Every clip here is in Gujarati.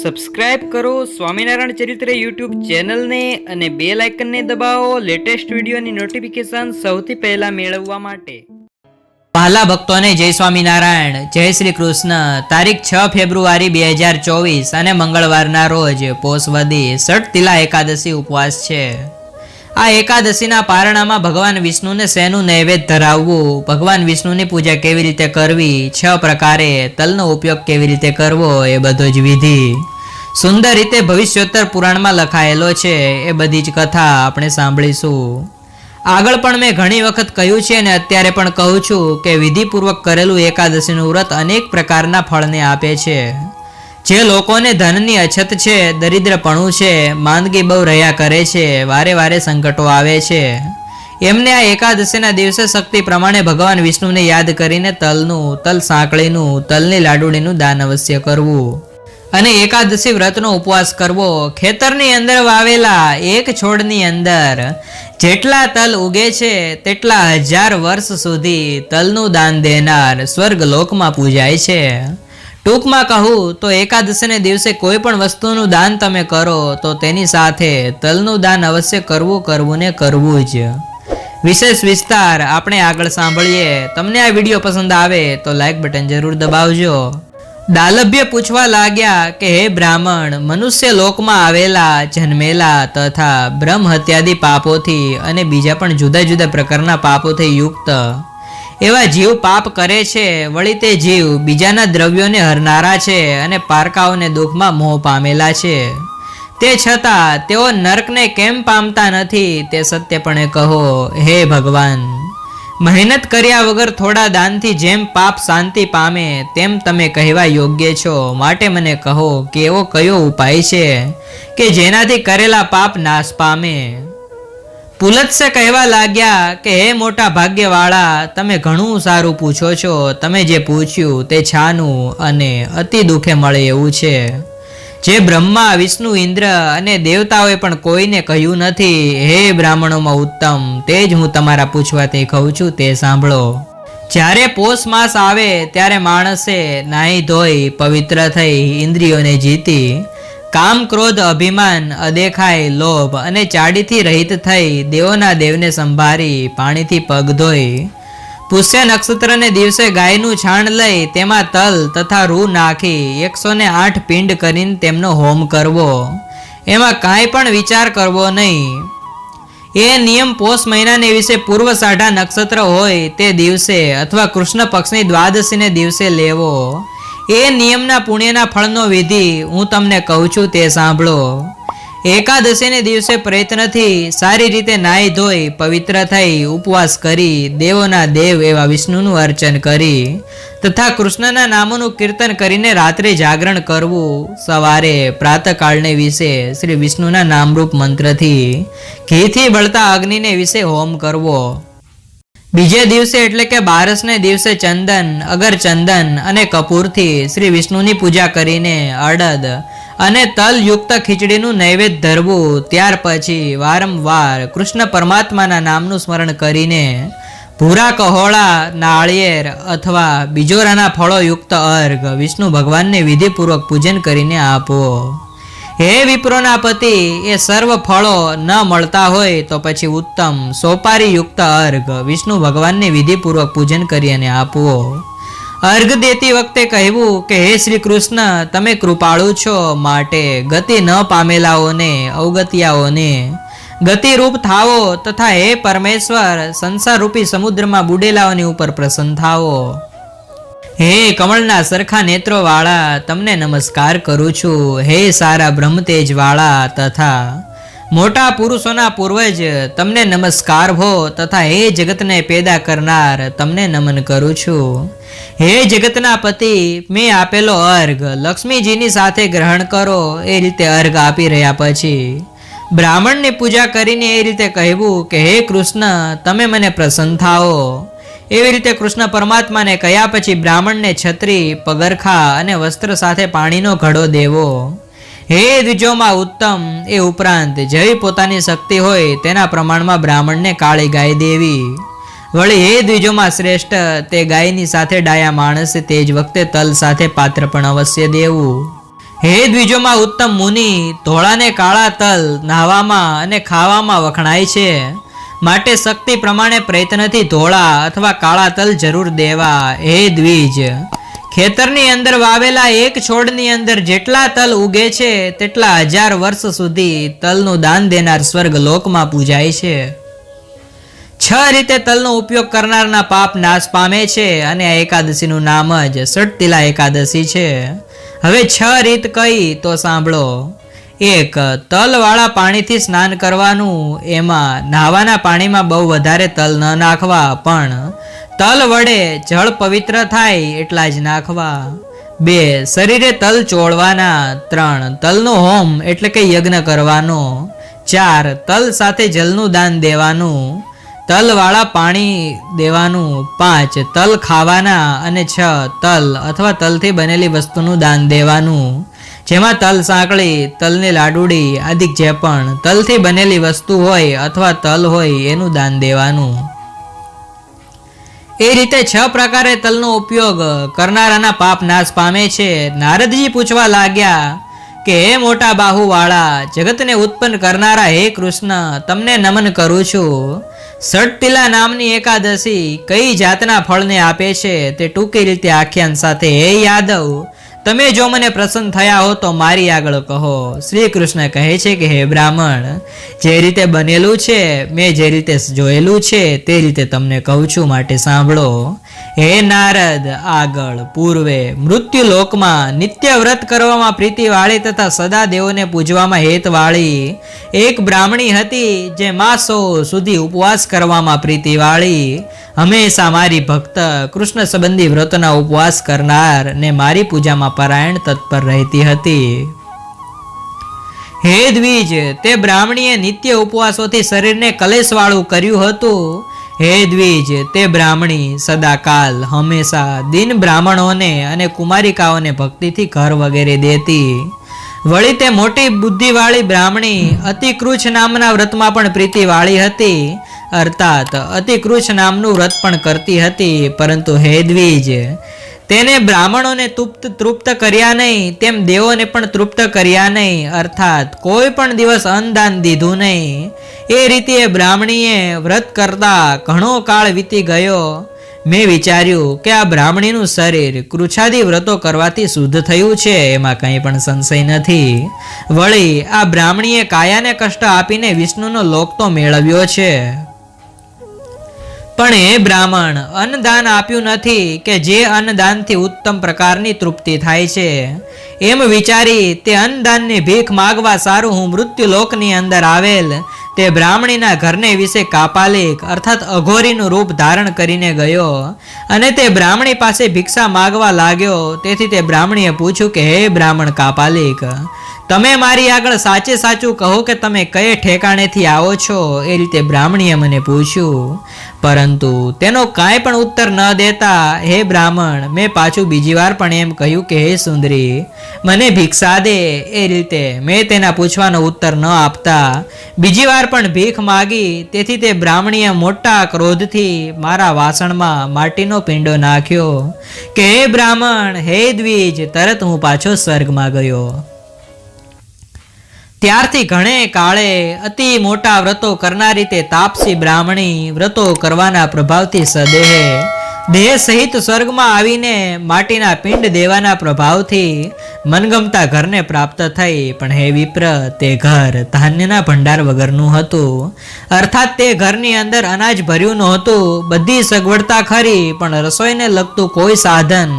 સબસ્ક્રાઇબ કરો સ્વામિનારાયણ ચરિત્ર યુટ્યુબ ચેનલને અને બે લાઇકનને દબાવો લેટેસ્ટ વિડીયોની નોટિફિકેશન સૌથી પહેલા મેળવવા માટે. પહેલા ભક્તોને જય સ્વામિનારાયણ, જય શ્રી કૃષ્ણ. તારીખ છ ફેબ્રુઆરી બે હજાર ચોવીસ અને મંગળવારના રોજ પોષવદી ષટતિલા એકાદશી ઉપવાસ છે. આ એકાદશીના પારણામાં ભગવાન વિષ્ણુને શેનું નૈવેદ્ય ધરાવવું? ભગવાન વિષ્ણુની પૂજા કેવી રીતે કરવી? છ પ્રકારે તલનો ઉપયોગ કેવી રીતે કરવો? એ બધો જ વિધિ. સુંદર રીતે ભવિષ્યોત્તર પુરાણમાં લખાયેલો છે. એ બધી જ કથા આપણે સાંભળીશું. આગળ પણ મેં ઘણી વખત કહ્યું છે અને અત્યારે પણ કહું છું કે વિધિપૂર્વક કરેલું એકાદશીનું વ્રત અનેક પ્રકારના ફળને આપે છે. જે લોકોને ધનની અછત છે, દરિદ્રપણું છે, માંદગી બહુ રહ્યા કરે છે, વારે વારે સંકટો આવે છે. એમને આ એકાદશીના દિવસે શક્તિ પ્રમાણે ભગવાન વિષ્ણુને યાદ કરીને તલનું, તલ સાંકળીનું, તલની લાડુડીનું દાન અવશ્ય કરવું. અને એકાદશી વ્રતનો ઉપવાસ કરવો. ખેતરની અંદર વાવેલા એક છોડની અંદર જેટલા તલ ઉગે છે, તેટલા હજાર વર્ષ સુધી તલનું દાન દેનાર સ્વર્ગ લોકમાં પૂજાય છે. ટૂંકમાં કહું તો એકાદશીને દિવસે કોઈ પણ વસ્તુનું દાન તમે કરો તો તેની સાથે તલનું દાન અવશ્ય કરવું કરવું ને કરવું જ. વિશેષ વિસ્તાર આપણે આગળ સાંભળીએ. તમને આ વીડિયો પસંદ આવે તો લાઇક બટન જરૂર દબાવજો. દાલભ્ય પૂછવા લાગ્યા કે, હે બ્રાહ્મણ, મનુષ્ય લોકમાં આવેલા, જન્મેલા તથા બ્રહ્મ હત્યાદી પાપોથી અને બીજા પણ જુદા જુદા પ્રકારના પાપોથી યુક્ત એવા જીવ પાપ કરે છે, વળી તે જીવ બીજાના દ્રવ્યોને હરનારા છે અને પારકાઓને દુઃખમાં મોહ પામેલા છે. તે છતાં તેઓ નર્કને કેમ પામતા નથી તે સત્યપણે કહો, હે ભગવાન! મહેનત કર્યા વગર થોડા દાનથી જેમ પાપ શાંતિ પામે, તેમ તમે કહેવા યોગ્ય છો. માટે મને કહો કે એવો કયો ઉપાય છે કે જેનાથી કરેલા પાપ નાશ પામે? પુલત્સે કહેવા લાગ્યા કે, હે મોટા ભાગ્યવાળા, તમે ઘણું સારું પૂછો છો. તમે જે પૂછ્યું તે છાનું અને અતિ દુઃખે મળે એવું છે. જે બ્રહ્મા, વિષ્ણુ, ઇન્દ્ર અને દેવતાઓએ પણ કોઈને કહ્યું નથી, હે બ્રાહ્મણોમાં ઉત્તમ, તે જ હું તમારા પૂછવાથી કહું છું, તે સાંભળો. જ્યારે પોષ માસ આવે, ત્યારે માણસે નાહી ધોઈ, પવિત્ર થઈ, ઇન્દ્રિયોને જીતી કામ, ક્રોધ, અભિમાન અદેખાય લોભ અને ચાડીથી રહિત થઈ દેવોના દેવને સંભારી પાણીથી પગ ધોઈ પુષ્ય નક્ષત્રને દિવસે ગાયનું છાણ લઈ તેમાં તલ તથા રૂ નાખી એકસો ને આઠ પિંડ કરીને તેમનો હોમ કરવો. એમાં કાંઈ પણ વિચાર કરવો નહીં. એ નિયમ પોષ મહિનાને વિશે પૂર્વ સાઢા નક્ષત્ર હોય તે દિવસે અથવા કૃષ્ણ પક્ષની દ્વાદશીને દિવસે લેવો. એ નિયમના પુણ્યના ફળનો વિધિ હું તમને કહું છું તે સાંભળો. એકાદશીને દિવસે પ્રયત્નથી સારી રીતે નાહી ધોઈ, પવિત્ર થઈ, ઉપવાસ કરી, દેવોના દેવ એવા વિષ્ણુનું અર્ચન કરી, તથા કૃષ્ણના નામોનું કીર્તન કરીને રાત્રે જાગરણ કરવું, સવારે પ્રાતકાળને વિશે શ્રી વિષ્ણુના નામરૂપ મંત્રથી ઘીથી બળતા અગ્નિને વિશે હોમ કરવો બીજે દિવસે એટલે કે બારસને દિવસે ચંદન અગર ચંદન અને કપૂરથી શ્રી વિષ્ણુની પૂજા કરીને અડદ અને તલ યુક્ત ખીચડીનું નૈવેદ્ય ધરવું. ત્યાર પછી વારંવાર કૃષ્ણ પરમાત્માના નામનું સ્મરણ કરીને ભૂરા કહોળા, નાળિયેર અથવા બીજોરાના ફળો યુક્ત અર્ઘ વિષ્ણુ ભગવાનને વિધિપૂર્વક પૂજન કરીને આપો. હે વિપ્રોના પતિ, એ સર્વ ફળો ન મળતા હોય તો પછી ઉત્તમ સોપારી યુક્ત અર્ઘ. વિષ્ણુ ભગવાનને વિધિપૂર્વક પૂજન કરી આપવો. અર્ઘ દેતી વખતે કહેવું કે, હે શ્રી કૃષ્ણ તમે કૃપાળુ છો માટે. ગતિ ન પામેલાઓને, અવગતિયાઓને. ગતિરૂપ થાવો તથા હે પરમેશ્વર સંસાર રૂપી સમુદ્રમાં બુડેલાઓની ઉપર પ્રસન્ન થાવો હે કમળના સરખા નેત્રો વાળા તમને નમસ્કાર કરું છું. હે સારા બ્રહ્મતેજ વાળા તથા મોટા પુરુષોના પૂર્વજ, તમને નમસ્કાર હો તથા હે જગતને પેદા કરનાર, તમને નમન કરું છું. હે જગતના પતિ, મેં આપેલો અર્ઘ, લક્ષ્મીજીની સાથે ગ્રહણ કરો, એ રીતે અર્ઘ આપી રહ્યા પછી. બ્રાહ્મણની પૂજા કરીને એ રીતે કહેવું કે, હે કૃષ્ણ, તમે મને પ્રસન્ન થાઓ. એવી રીતે કૃષ્ણ પરમાત્માને કહ્યા પછી બ્રાહ્મણને છત્રી, પગરખા અને વસ્ત્ર સાથે પાણીનો ઘડો દેવો. હે દ્વિજોમાં ઉત્તમ, એ ઉપરાંત જેવી પોતાની શક્તિ હોય તેના પ્રમાણમાં બ્રાહ્મણને કાળી ગાય દેવી. વળી હે દ્વિજોમાં શ્રેષ્ઠ, તે ગાયની સાથે ડાયા માણસે તે જ વખતે તલ સાથે પાત્ર પણ અવશ્ય દેવું. હે દ્વિજોમાં ઉત્તમ મુનિ, ધોળાને કાળા તલ નાહવામાં અને ખાવામાં વખણાય છે. માટે શક્તિ પ્રમાણે પ્રયત્નથી ધોળા અથવા કાળા તલ જરૂર દેવા. હે દ્વિજ, ખેતરની અંદર વાવેલા એક છોડની અંદર જેટલા તલ ઉગે છે, તેટલા હજાર વર્ષ સુધી તલનું દાન દેનાર સ્વર્ગ લોકમાં પૂજાય છે. છ રીતે તલનો ઉપયોગ કરનારના પાપ નાશ પામે છે અને આ એકાદશીનું નામ જ સટતિલા એકાદશી છે. હવે છ રીત કઈ તો સાંભળો. એક તલવાળા પાણીથી સ્નાન કરવાનું, એમાં નાહવાના પાણીમાં બહુ વધારે તલ ન નાખવા, પણ તલ વડે જળ પવિત્ર થાય એટલા જ નાખવા. બે, શરીરે તલ ચોળવાના, ત્રણ, તલનો હોમ એટલે કે યજ્ઞ કરવાનો. ચાર, તલ સાથે જલનું દાન દેવાનું. તલવાળા પાણી દેવાનું. પાંચ, તલ ખાવાના અને છ, તલ અથવા તલથી બનેલી વસ્તુનું દાન દેવાનું. જેમાં તલ સાંકળી, તલની લાડુડી આદિ જે પણ તલથી બનેલી વસ્તુ હોય અથવા તલ હોય એનું દાન દેવાનું. એ રીતે છ પ્રકારે તલનો ઉપયોગ કરનારાના પાપ નાશ પામે છે. નારદજી પૂછવા લાગ્યા કે, હે મોટા બાહુવાળા, જગતને ઉત્પન્ન કરનારા હે કૃષ્ણ, તમને નમન કરું છું. સટતિલા નામની એકાદશી કઈ જાતના ફળને આપે છે તે ટૂંકી રીતે આખ્યાન સાથે, હે યાદવ તમે જો મને પ્રસન્ન થયા હો તો મારી આગળ કહો. શ્રી કૃષ્ણ કહે છે કે, હે બ્રાહ્મણ, જે રીતે બનેલું છે, મેં જે રીતે જોયેલું છે, તે રીતે તમને કહું છું, માટે સાંભળો. હે નારદ, આગળ, પૂર્વે મૃત્યુ લોકમાં નિત્ય વ્રત કરવામાં પ્રીતિવાળી તથા સદા દેવોને પૂજવામાં હેતવાળી એક બ્રાહ્મણી હતી જે માસો સુધી ઉપવાસ કરવામાં પ્રીતિવાળી હંમેશા મારી ભક્ત કૃષ્ણ સંબંધી વ્રતના ઉપવાસ કરનાર ને મારી પૂજામાં પરાયણ તત્પર રહેતી હતી. હે દ્વિજ, તે બ્રાહ્મણીએ નિત્ય ઉપવાસોથી શરીરને કલેશવાળું કર્યું હતું. હે દ્વિજ, તે બ્રાહ્મણી, સદાકાલ, હંમેશા દિન બ્રાહ્મણોને અને કુમારિકાઓને ભક્તિથી ઘર વગેરે દેતી. વળી તે મોટી બુદ્ધિવાળી બ્રાહ્મણી અતિકૃચ્છ નામના વ્રતમાં પણ પ્રીતિવાળી હતી. અર્થાત, અતિકૃચ્છ નામનું વ્રત પણ કરતી હતી. પરંતુ હે દ્વિજ તેને બ્રાહ્મણોને તૃપ્ત તૃપ્ત કર્યા નહીં, તેમ દેવોને પણ તૃપ્ત કર્યા નહીં, અર્થાત કોઈ પણ દિવસ અન્નદાન દીધું નહીં. એ રીતે બ્રાહ્મણીએ વ્રત કરતા ઘણો કાળ વીતી ગયો. મેં વિચાર્યું કે આ બ્રાહ્મણીનું શરીર કૃછાદી વ્રતો કરવાથી શુદ્ધ થયું છે, એમાં કંઈ પણ સંશય નથી. વળી આ બ્રાહ્મણીએ કાયાને કષ્ટ આપીને વિષ્ણુનો લોક તો મેળવ્યો છે. પણ એ બ્રાહ્મણ, અન્નદાન આપ્યું નથી કે જે અન્નદાનથી ઉત્તમ પ્રકારની તૃપ્તિ થાય છે. એમ વિચારી તે અન્નદાનની ભીખ માગવા સારું હું મૃત્યુ લોકની અંદર આવેલ. તે બ્રાહ્મણીના ઘરને વિશે કાપાલિક અર્થાત અઘોરીનું રૂપ ધારણ કરીને ગયો. અને તે બ્રાહ્મણી પાસે ભિક્ષા માગવા લાગ્યો. તેથી તે બ્રાહ્મણીએ પૂછ્યું કે, હે બ્રાહ્મણ કાપાલિક તમે મારી આગળ સાચે સાચું કહો કે તમે કયે ઠેકાણેથી આવો છો? એ રીતે બ્રાહ્મણીએ મને પૂછ્યું. પરંતુ તેનો કાંઈ પણ ઉત્તર ન દેતા, હે બ્રાહ્મણ, મેં પાછું બીજી વાર પણ એમ કહ્યું કે, હે સુંદરી, મને ભિક્ષા દે. એ રીતે મેં તેના પૂછવાનો ઉત્તર ન આપતા, બીજી વાર પણ ભીખ માગી. તેથી તે બ્રાહ્મણીએ મોટા ક્રોધથી મારા વાસણમાં માટીનો પિંડો નાખ્યો કે, હે બ્રાહ્મણ, હે દ્વિજ, તરત હું પાછો સ્વર્ગમાં ગયો. ત્યારથી ઘણે કાળે અતિ મોટા વ્રતો કરનારી તે તાપસી બ્રાહ્મણી વ્રતો કરવાના પ્રભાવથી સદેહે દેહ સહિત સ્વર્ગમાં આવીને માટીના પિંડ દેવાના પ્રભાવથી મનગમતા ઘરને પ્રાપ્ત થઈ. પણ હે વિપ્ર, તે ઘર ધાન્યના ભંડાર વગરનું હતું. અર્થાત તે ઘરની અંદર અનાજ ભર્યું નહોતું. બધી સગવડતા ખરી, પણ રસોઈને લગતું કોઈ સાધન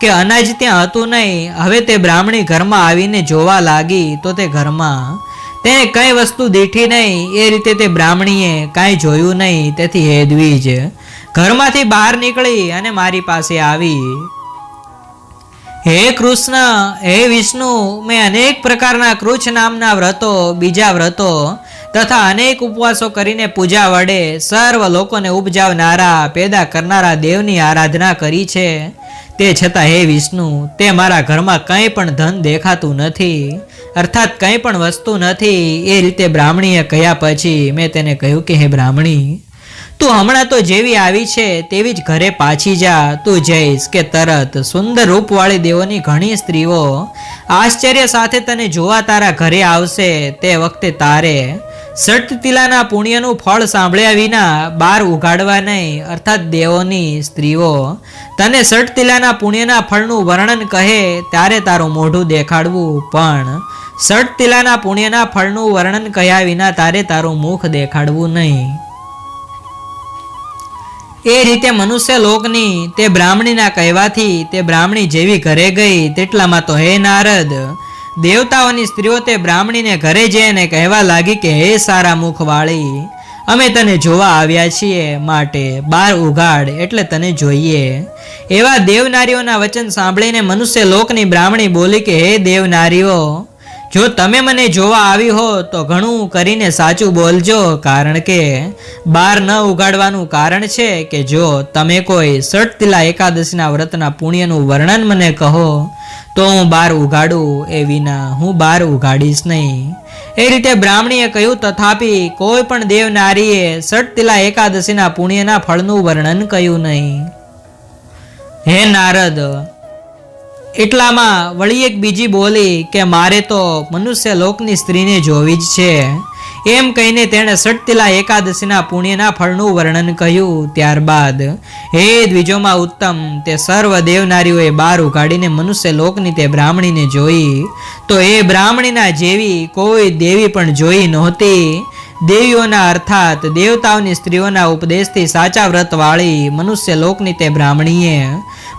કે અનાજ ત્યાં હતું નહીં. હવે તે બ્રાહ્મણી ઘરમાં આવીને જોવા લાગી, તો તે ઘરમાં તેને કઈ વસ્તુ દીઠી નહીં. એ રીતે તે બ્રાહ્મણીએ કાંઈ જોયું નહીં. તેથી હે દ્વિજ ઘરમાંથી બહાર નીકળી અને મારી પાસે આવી. હે કૃષ્ણ, હે વિષ્ણુ, મેં અનેક પ્રકારના કૃચ્છ નામના વ્રતો, બીજા વ્રતો તથા અનેક ઉપવાસો કરીને પૂજા વડે સર્વ લોકોને ઉપજાવનારા, પેદા કરનારા દેવની આરાધના કરી છે. તે છતાં હે વિષ્ણુ, તે મારા ઘરમાં કંઈ પણ ધન દેખાતું નથી, અર્થાત કંઈ પણ વસ્તુ નથી. એ રીતે બ્રાહ્મણીએ કહ્યા પછી મેં તેને કહ્યું કે, હે બ્રાહ્મણી તું હમણાં તો જેવી આવી છે, તેવી જ ઘરે પાછી જા. તું જઈશ કે તરત. સુંદર રૂપવાળી દેવોની ઘણી સ્ત્રીઓ. આશ્ચર્ય સાથે તને જોવા તારા ઘરે આવશે, તે વખતે તારે સટતિલાના પુણ્યનું ફળ સાંભળ્યા વિના બાર ઉઘાડવા નહીં, અર્થાત દેવોની સ્ત્રીઓ. તને સટતિલાના પુણ્યના ફળનું વર્ણન કહે, ત્યારે તારું મોઢું દેખાડવું. પણ સટતિલાના પુણ્યના ફળનું વર્ણન કહ્યા વિના તારે તારું મુખ દેખાડવું નહીં. એ રીતે મનુષ્ય લોકની તે બ્રાહ્મણીના કહેવાથી તે બ્રાહ્મણી જેવી ઘરે ગઈ તેટલામાં તો હે નારદ, દેવતાઓની સ્ત્રીઓ તે બ્રાહ્મણીને ઘરે જઈને કહેવા લાગી કે હે સારા મુખવાળી, અમે તને જોવા આવ્યા છીએ માટે બાર ઉઘાડ એટલે તને જોઈએ. એવા દેવનારીઓના વચન સાંભળીને મનુષ્ય લોકની બ્રાહ્મણી બોલી કે હે દેવનારીઓ જો તમે મને જોવા આવી હો, તો ઘણું કરીને સાચું બોલજો, કારણ કે બાર ન ઉગાડવાનું કારણ છે કે જો તમે કોઈ સટતિલા એકાદશીના વ્રતના પુણ્યનું વર્ણન મને કહો, તો હું બાર ઉગાડું એ વિના હું બાર ઉગાડીશ નહીં. એ રીતે બ્રાહ્મણીએ કહ્યું, તથાપી કોઈ પણ દેવ નારીએ સટતિલા એકાદશીના પુણ્યના ફળનું વર્ણન કહ્યું નહીં. હે નારદ એટલામાં વળી એક બીજી બોલી કે મારે તો મનુષ્ય લોકની સ્ત્રીને જોવી જ છે. એમ કહીને તેણે સટતિલા એકાદશીના પુણ્યના ફળનું વર્ણન કહ્યું. ત્યારબાદ, હે દ્વિજોમાં ઉત્તમ, તે સર્વ દેવનારીઓએ બાર ઉગાડીને મનુષ્ય લોકની તે બ્રાહ્મણીને જોઈ. તો એ બ્રાહ્મણીના જેવી કોઈ દેવી પણ જોઈ નહોતી. દેવીઓના અર્થાત દેવતાઓની સ્ત્રીઓના ઉપદેશથી સાચા વ્રતવાળી મનુષ્ય લોકની તે બ્રાહ્મણીએ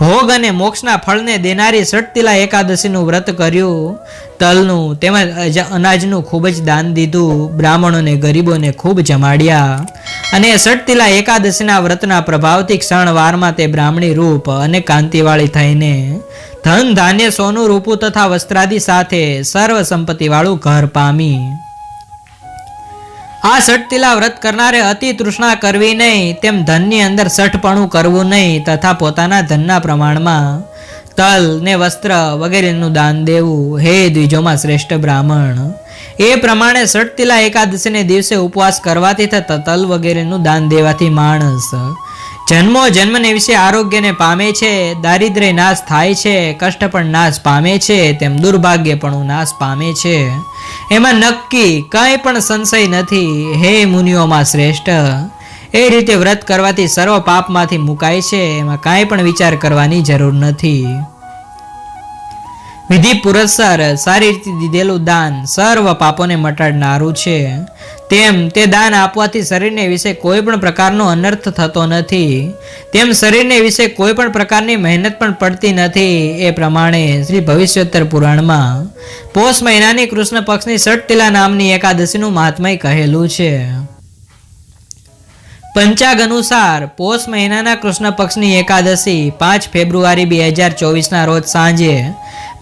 ભોગ અને મોક્ષના ફળને દેનારી સટતિલા એકાદશીનું વ્રત કર્યું. તલનું તેમજ અનાજનું ખૂબ જ દાન દીધું. બ્રાહ્મણોને, ગરીબોને ખૂબ જમાડ્યા. અને સટતિલા એકાદશીના વ્રતના પ્રભાવથી ક્ષણવારમાં તે બ્રાહ્મણી રૂપ અને કાંતિવાળી થઈને ધન, ધાન્ય, સોનું, રૂપું તથા વસ્ત્રાદિ સાથે સર્વ સંપત્તિવાળું ઘર પામી. આ સટતિલા વ્રત કરનારે અતિ તૃષ્ણા કરવી નહીં. તેમ ધનની અંદર સઠપણું કરવું નહીં, તથા પોતાના ધનના પ્રમાણમાં તલ ને વસ્ત્ર વગેરેનું દાન દેવું. હે દ્વિજોમાં શ્રેષ્ઠ બ્રાહ્મણ, એ પ્રમાણે સટતિલા એકાદશીને દિવસે ઉપવાસ કરવાથી તથા તલ વગેરેનું દાન દેવાથી માણસ જન્મો જન્મને વિશે આરોગ્યને પામે છે, દારિદ્ર્ય નાશ થાય છે, કષ્ટ પણ નાશ પામે છે, તેમ દુર્ભાગ્ય પણ નાશ પામે છે. એમાં નક્કી કંઈ પણ સંશય નથી. હે મુનિઓમાં શ્રેષ્ઠ, એ રીતે વ્રત કરવાથી સર્વ પાપમાંથી મુકાય છે, એમાં કાંઈ પણ વિચાર કરવાની જરૂર નથી. વિધિ પુરસ્સર સારી રીતે દીધેલું દાન, સર્વ પાપોને મટાડનારું છે. તેમ તે દાન આપવાથી શરીરને વિશે કોઈ પણ પ્રકારનો અનર્થ થતો નથી. તેમ શરીરને વિશે કોઈ પણ પ્રકારની મહેનત પણ પડતી નથી, એ પ્રમાણે શ્રી ભવિષ્યોત્તર પુરાણમાં પોષ મહિનાની કૃષ્ણ પક્ષની સટતિલા નામની એકાદશીનું મહાત્મય કહેલું છે. પંચાગ અનુસાર પોષ મહિનાના કૃષ્ણ પક્ષની એકાદશી પાંચ ફેબ્રુઆરી બે હજાર ચોવીસના રોજ સાંજે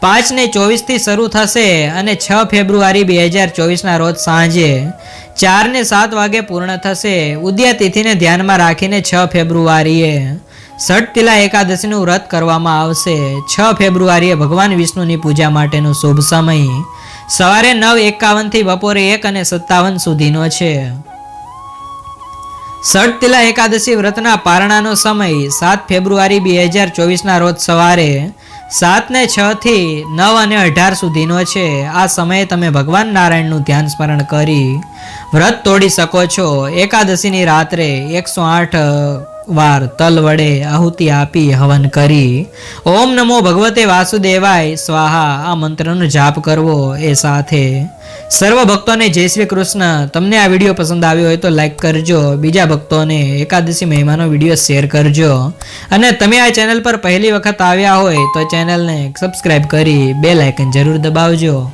પાંચ ને ચોવીસથી શરૂ થશે અને છ ફેબ્રુઆરી બે હજાર ચોવીસના રોજ સાંજે ચાર ને સાત વાગે પૂર્ણ થશે. ઉદયા ધ્યાનમાં રાખીને છ ફેબ્રુઆરીએ સટતિલા એકાદશીનું વ્રત કરવામાં આવશે. છ ફેબ્રુઆરીએ ભગવાન વિષ્ણુની પૂજા માટેનો શુભ સમય. સવારે નવ એકાવનથી બપોરે એક અને સત્તાવન સુધીનો છે. સટતિલા એકાદશી વ્રતના પારણાનો સમય સાત ફેબ્રુઆરી બે હજાર ચોવીસના રોજ સવારે સાત ને છ થી નવ અને અઢાર સુધીનો છે. આ સમયે તમે ભગવાન નારાયણનું ધ્યાન સ્મરણ કરી વ્રત તોડી શકો છો. એકાદશીની રાત્રે એકસો આઠ વાર તલ વડે આહુતિ આપી હવન કરી. ઓમ નમો ભગવતે વાસુદેવાય. સ્વાહા. આ મંત્રનો જાપ કરવો એ સાથે સર્વ ભક્તોને જય શ્રી કૃષ્ણ. તમને આ વીડિયો પસંદ આવ્યો હોય તો લાઈક કરજો. બીજા ભક્તોને એકાદશી મહિમાનો વીડિયો શેર કરજો. અને તમે આ ચેનલ પર પહેલી વખત આવ્યા હોય તો ચેનલને સબસ્ક્રાઈબ કરી બે લાઇકન જરૂર દબાવજો.